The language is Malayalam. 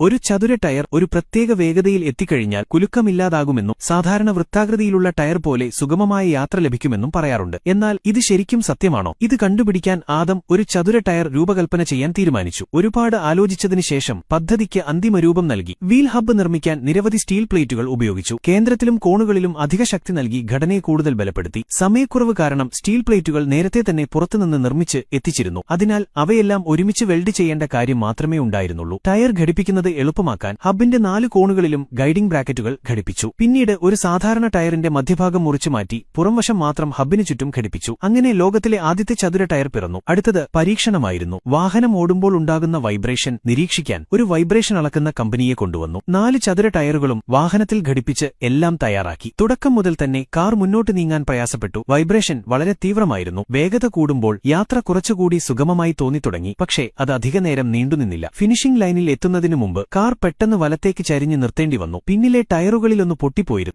ഒരു ചതുര ടയർ ഒരു പ്രത്യേക വേഗതയിൽ എത്തിക്കഴിഞ്ഞാൽ കുലുക്കമില്ലാതാകുമെന്നും സാധാരണ വൃത്താകൃതിയിലുള്ള ടയർ പോലെ സുഗമമായ യാത്ര ലഭിക്കുമെന്നും പറയാറുണ്ട്. എന്നാൽ ഇത് ശരിക്കും സത്യമാണോ? ഇത് കണ്ടുപിടിക്കാൻ ആദം ഒരു ചതുര ടയർ രൂപകൽപ്പന ചെയ്യാൻ തീരുമാനിച്ചു. ഒരുപാട് ആലോചിച്ചതിനു ശേഷം പദ്ധതിക്ക് അന്തിമ രൂപം നൽകി. വീൽ ഹബ്ബ് നിർമ്മിക്കാൻ നിരവധി സ്റ്റീൽ പ്ലേറ്റുകൾ ഉപയോഗിച്ചു. കേന്ദ്രത്തിലും കോണുകളിലും അധിക ശക്തി നൽകി ഘടനയെ കൂടുതൽ ബലപ്പെടുത്തി. സമയക്കുറവ് കാരണം സ്റ്റീൽ പ്ലേറ്റുകൾ നേരത്തെ തന്നെ പുറത്തുനിന്ന് നിർമ്മിച്ച് എത്തിച്ചിരുന്നു. അതിനാൽ അവയെല്ലാം ഒരുമിച്ച് വെൽഡ് ചെയ്യേണ്ട കാര്യം മാത്രമേ ഉണ്ടായിരുന്നുള്ളൂ. ടയർ ഘടിപ്പിക്കുന്നത് എളുപ്പമാക്കാൻ ഹബിന്റെ നാല് കോണുകളിലും ഗൈഡിംഗ് ബ്രാക്കറ്റുകൾ ഘടിപ്പിച്ചു. പിന്നീട് ഒരു സാധാരണ ടയറിന്റെ മധ്യഭാഗം മുറിച്ചു മാറ്റി പുറംവശം മാത്രം ഹബിന് ചുറ്റും ഘടിപ്പിച്ചു. അങ്ങനെ ലോകത്തിലെ ആദ്യത്തെ ചതുര ടയർ പിറന്നു. അടുത്തത് പരീക്ഷണമായിരുന്നു. വാഹനം ഓടുമ്പോൾ ഉണ്ടാകുന്ന വൈബ്രേഷൻ നിരീക്ഷിക്കാൻ ഒരു വൈബ്രേഷൻ അളക്കുന്ന കമ്പനിയെ കൊണ്ടുവന്നു. നാല് ചതുര ടയറുകളും വാഹനത്തിൽ ഘടിപ്പിച്ച് എല്ലാം തയ്യാറാക്കി. തുടക്കം മുതൽ തന്നെ കാർ മുന്നോട്ട് നീങ്ങാൻ പ്രയാസപ്പെട്ടു. വൈബ്രേഷൻ വളരെ തീവ്രമായിരുന്നു. വേഗത കൂടുമ്പോൾ യാത്ര കുറച്ചുകൂടി സുഗമമായി തോന്നിത്തുടങ്ങി. പക്ഷേ അത് അധികനേരം നീണ്ടുനിന്നില്ല. ഫിനിഷിംഗ് ലൈനിൽ എത്തുന്നതിനു കാർ പെട്ടെന്ന് വലത്തേക്ക് ചരിഞ്ഞ് നിർത്തേണ്ടി വന്നു. പിന്നിലെ ടയറുകളിലൊന്ന് പൊട്ടിപ്പോയിരുന്നു.